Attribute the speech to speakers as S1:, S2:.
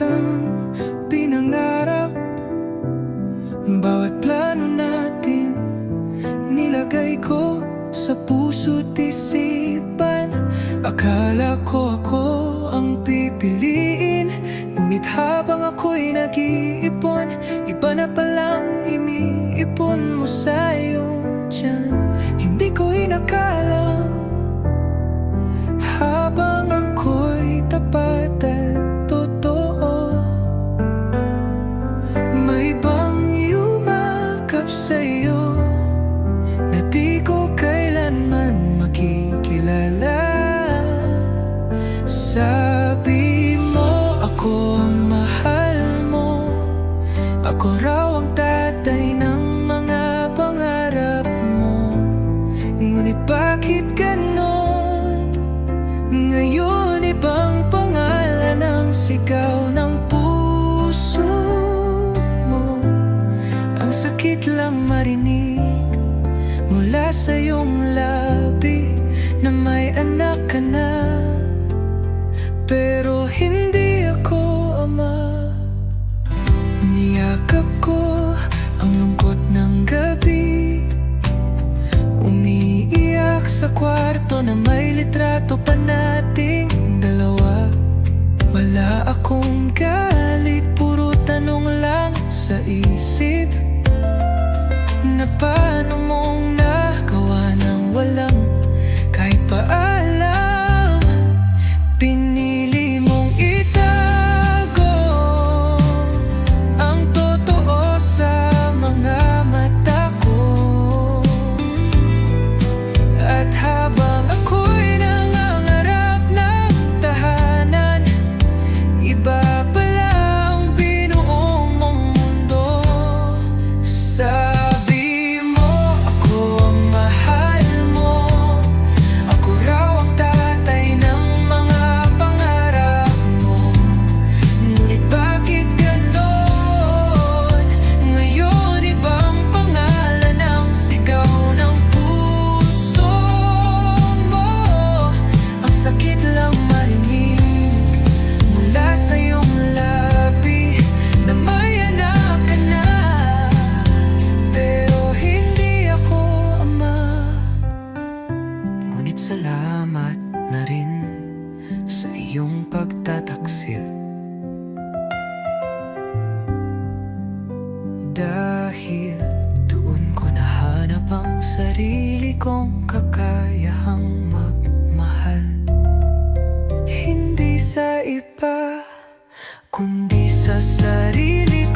S1: kitang pinangarap Bawat plano natin nilagay ko sa puso't isipan. Akala ko ako ang pipiliin Ngunit habang ako'y nag-iipon say you marinig mula sa iyong labi Na may anak ka na. Pero hindi ako ama. Niyakap ko ang lungkot ng gabi. Umiiyak sa kwarto na may litrato pa nating dalawa. Wala akong iyong pagtataksil. Dahil doon ko nahanap ang sarili kong kakayahang magmahal. Hindi sa iba, kundi sa sarili